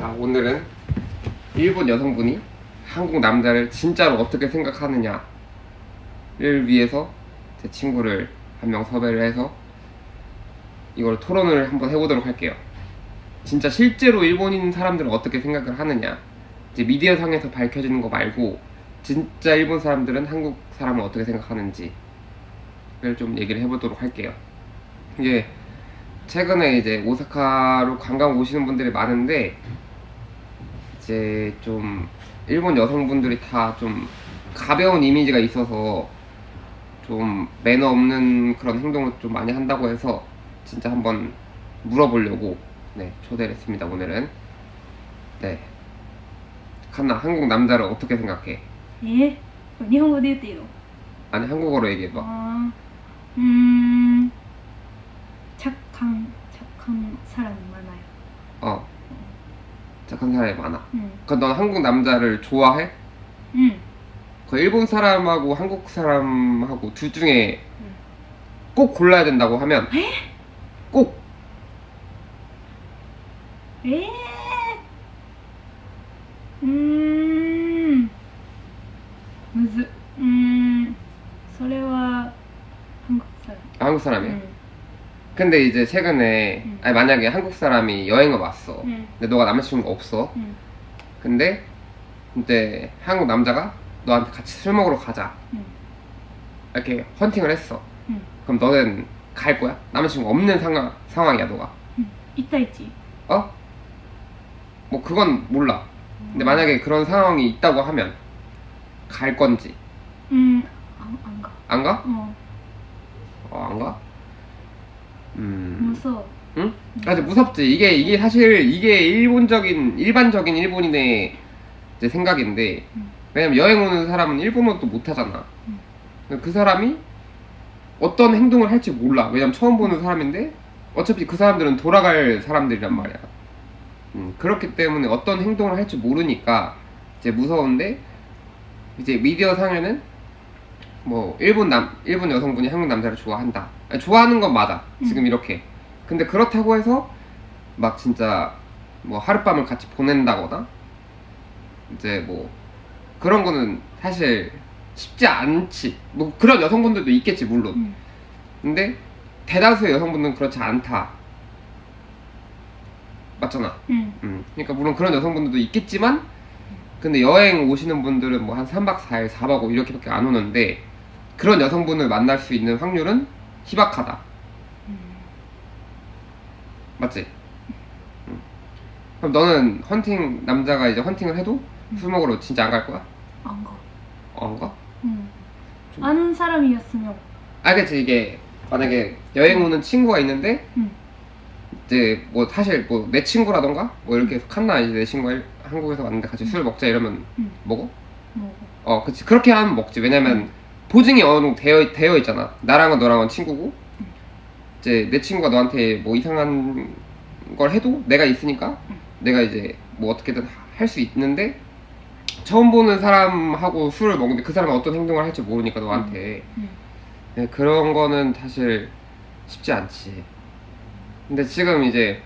자, 오늘은 일본 여성분이 한국 남자를 진짜로 어떻게 생각하느냐를 위해서 제 친구를 한 명 섭외를 해서 이걸 토론을 한번 해보도록 할게요. 진짜 실제로 일본인 사람들은 어떻게 생각을 하느냐. 이제 미디어 상에서 밝혀지는 거 말고 진짜 일본 사람들은 한국 사람을 어떻게 생각하는지를 좀 얘기를 해보도록 할게요. 이게 최근에 이제 오사카로 관광 오시는 분들이 많은데 이제 좀 일본 여성분들이 다 좀 가벼운 이미지가 있어서 좀 매너 없는 그런 행동을 좀 많이 한다고 해서 진짜 한번 물어보려고 네 초대를 했습니다 오늘은 네 칸나 한국 남자를 어떻게 생각해? え日本語で言っていいの 아니 한국어로 얘기해봐 あーうーん착한 착한 사람이 많아요. 착한 사람이 많아. 응. 그럼 넌 한국 남자를 좋아해? 응. 그 일본 사람하고 한국 사람하고 둘 중에 꼭 골라야 된다고 하면 에? 꼭 에? 음. 무슨 음. それは한국 사람. 아, 한국 사람이야? 응. 근데 이제 최근에 음. 아니 만약에 한국 사람이 여행을 왔어. 음. 근데 너가 남자친구가 없어. 음. 근데 이제 한국 남자가 너한테 같이 술 먹으러 가자. 음. 이렇게 헌팅을 했어. 음. 그럼 너는 갈 거야? 남자친구 없는 상황 상황이야 너가. 음. 있다 있지. 어? 뭐 그건 몰라. 근데 만약에 그런 상황이 있다고 하면 갈 건지. 음, 안, 안 가. 안 가? 어. 어, 안 가? 음. 무서워. 응? 음. 아주 무섭지. 이게 이게 사실 이게 일본적인 일반적인 일본인의 이제 생각인데 음. 왜냐면 여행 오는 사람은 일본어도 못 하잖아. 음. 그 사람이 어떤 행동을 할지 몰라. 왜냐면 처음 보는 음. 사람인데 어차피 그 사람들은 돌아갈 사람들이란 말이야. 음, 그렇기 때문에 어떤 행동을 할지 모르니까 이제 무서운데 이제 미디어 상에는 뭐 일본 남 일본 여성분이 한국 남자를 좋아한다. 좋아하는 건 맞아. 음. 지금 음. 이렇게. 근데 그렇다고 해서 막 진짜 뭐 하룻밤을 같이 보낸다거나 이제 뭐 그런 거는 사실 쉽지 않지. 뭐 그런 여성분들도 있겠지 물론. 음. 근데 대다수의 여성분들은 그렇지 않다. 맞잖아. 음. 음. 그러니까 물론 그런 여성분들도 있겠지만 근데 여행 오시는 분들은 뭐 한 3박 4일, 4박 5일 이렇게밖에 안 오는데 그런 여성분을 만날 수 있는 확률은 희박하다. 음. 맞지? 응. 그럼 너는 헌팅 남자가 이제 헌팅을 해도 음. 술 먹으러 진짜 안 갈 거야? 안 가. 안 가? 음. 응. 아는 사람이었으면 아, 알겠지 이게 만약에 여행 오는 친구가 있는데 응. 이제 뭐 사실 뭐 내 친구라던가 뭐 이렇게 해서 칸나 이제 내 친구가 한국에서 왔는데 같이 술 먹자 이러면 응. 먹어? 뭐어 어, 그치 그렇게 하면 먹지 왜냐면 보증이 어느 정도 되어, 되어 있잖아 나랑은 너랑은 친구고 응. 이제 내 친구가 너한테 뭐 이상한 걸 해도 내가 있으니까 응. 내가 이제 뭐 어떻게든 할 수 있는데 처음 보는 사람하고 술을 먹는데 그 사람은 어떤 행동을 할지 모르니까 너한테 응. 네, 그런 거는 사실 쉽지 않지. 근데 지금 이제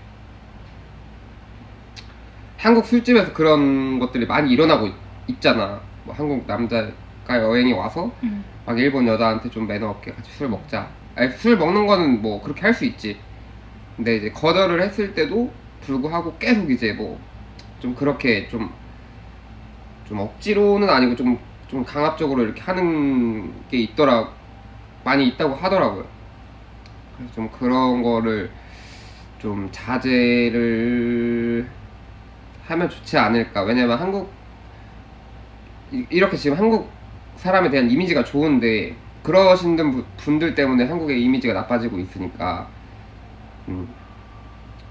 한국 술집에서 그런 것들이 많이 일어나고 있, 잖아뭐 한국 남자 가 여행이 와서 응. 막 일본 여자한테 좀 매너 없게 같이 술 먹자. 아니, 술 먹는 거는 뭐 그렇게 할 수 있지. 근데 이제 거절을 했을 때도 불구하고 계속 이제 뭐 좀 그렇게 좀 좀 억지로는 아니고 좀 좀 강압적으로 이렇게 하는 게 있더라 많이 있다고 하더라고요. 그래서 좀 그런 거를 좀 자제를 하면 좋지 않을까. 왜냐면 한국 이- 이렇게 지금 한국 사람에 대한 이미지가 좋은데 그러신 분- 분들 때문에 한국의 이미지가 나빠지고 있으니까 음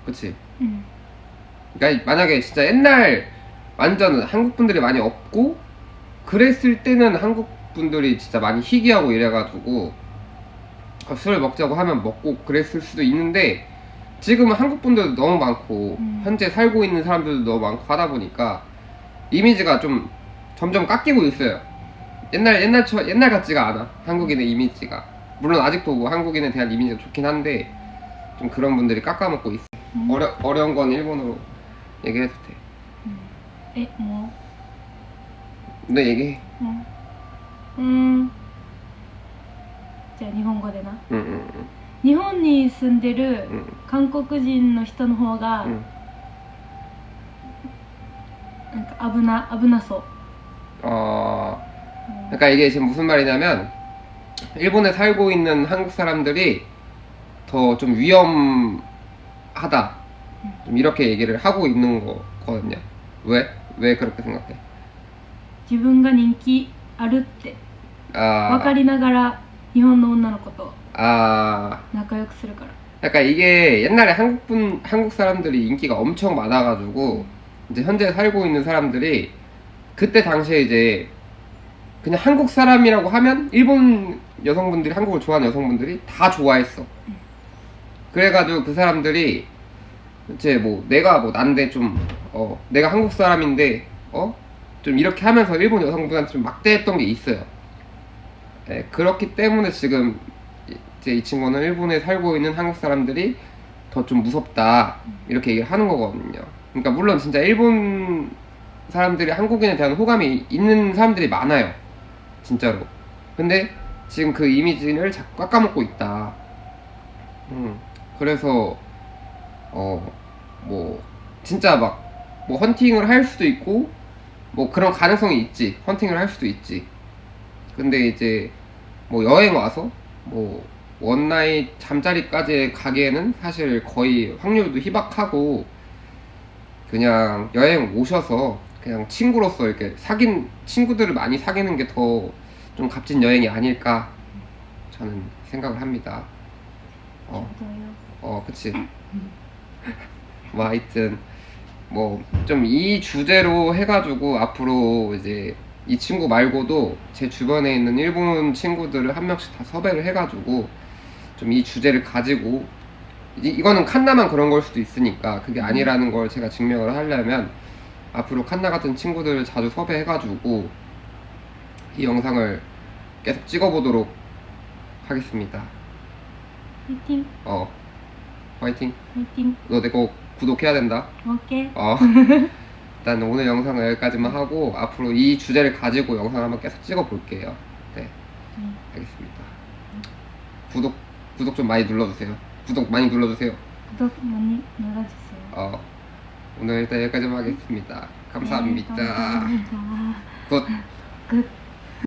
그치 응. 그러니까 만약에 진짜 옛날 완전 한국 분들이 많이 없고 그랬을 때는 한국 분들이 진짜 많이 희귀하고 이래가지고 어, 술 먹자고 하면 먹고 그랬을 수도 있는데 지금은 한국 분들도 너무 많고 음. 현재 살고 있는 사람들도 너무 많고 하다 보니까 이미지가 좀 점점 깎이고 있어요. 옛날 옛날 처 옛날 같지가 않아 한국인의 이미지가 물론 아직도 뭐 한국인에 대한 이미지가 좋긴 한데 좀 그런 분들이 깎아먹고 있어. 음. 어려 어려운 건 일본어로 얘기해도 돼. えも 너 얘기해. ううんうんじゃあ日本語でな 응, 응, 응, 日本に住んでる 응, 韓国人の人の方が 응. なんか危な危なそう、 어, うん 그러니까 이게 지금 무슨 말이냐면 일본에 살고 있는 한국 사람들이 더 좀 위험하다. 좀 이렇게 얘기를 하고 있는 거거든요. 왜? 왜 그렇게 생각해? 自分が人気あるって 아, 分かりながら日本の女の子と 아, 仲良くするから 그러니까 이게 옛날에 한국 분 한국 사람들이 인기가 엄청 많아가지고 이제 현재 살고 있는 사람들이 그때 당시에 이제 그냥 한국 사람이라고 하면 일본 여성분들이 한국을 좋아하는 여성분들이 다 좋아했어. 그래가지고 그 사람들이 이제 뭐 내가 뭐 난데 좀 어 내가 한국 사람인데 어 좀 이렇게 하면서 일본 여성분한테 좀 막대했던 게 있어요. 예, 그렇기 때문에 지금 이제 이 친구는 일본에 살고 있는 한국 사람들이 더 좀 무섭다 이렇게 얘기를 하는 거거든요. 그러니까 물론 진짜 일본 사람들이 한국인에 대한 호감이 있는 사람들이 많아요. 진짜로. 근데 지금 그 이미지를 자꾸 깎아먹고 있다. 음, 그래서 어 뭐 진짜 막 뭐 헌팅을 할 수도 있고 뭐 그런 가능성이 있지. 헌팅을 할 수도 있지. 근데 이제 뭐 여행 와서 뭐 원나잇 잠자리까지 가기에는 사실 거의 확률도 희박하고 그냥 여행 오셔서 그냥 친구로서 이렇게 사귄 친구들을 많이 사귀는 게 더 좀 값진 여행이 아닐까 저는 생각을 합니다. 어, 어, 그치. 뭐 하여튼 뭐 좀 이 주제로 해가지고 앞으로 이제 이 친구 말고도 제 주변에 있는 일본 친구들을 한 명씩 다 섭외를 해가지고 좀 이 주제를 가지고 이, 이거는 칸나만 그런 걸 수도 있으니까 그게 음. 아니라는 걸 제가 증명을 하려면 앞으로 칸나 같은 친구들을 자주 섭외해가지고 이 영상을 계속 찍어보도록 하겠습니다. 화이팅. 어, 화이팅. 화이팅. 너 내 거 구독해야 된다. 오케이. 어. 일단 오늘 영상은 여기까지만 하고 앞으로 이 주제를 가지고 영상 을 한번 계속 찍어볼게요. 네, 음. 알겠습니다. 구독 구독 좀 많이 눌러주세요. 구독 많이 눌러주세요. 구독 많이 눌러주세요. 어. 오늘 일단 여기까지만 하겠습니다. 감사합니다. 감사합니다. 굿. 끝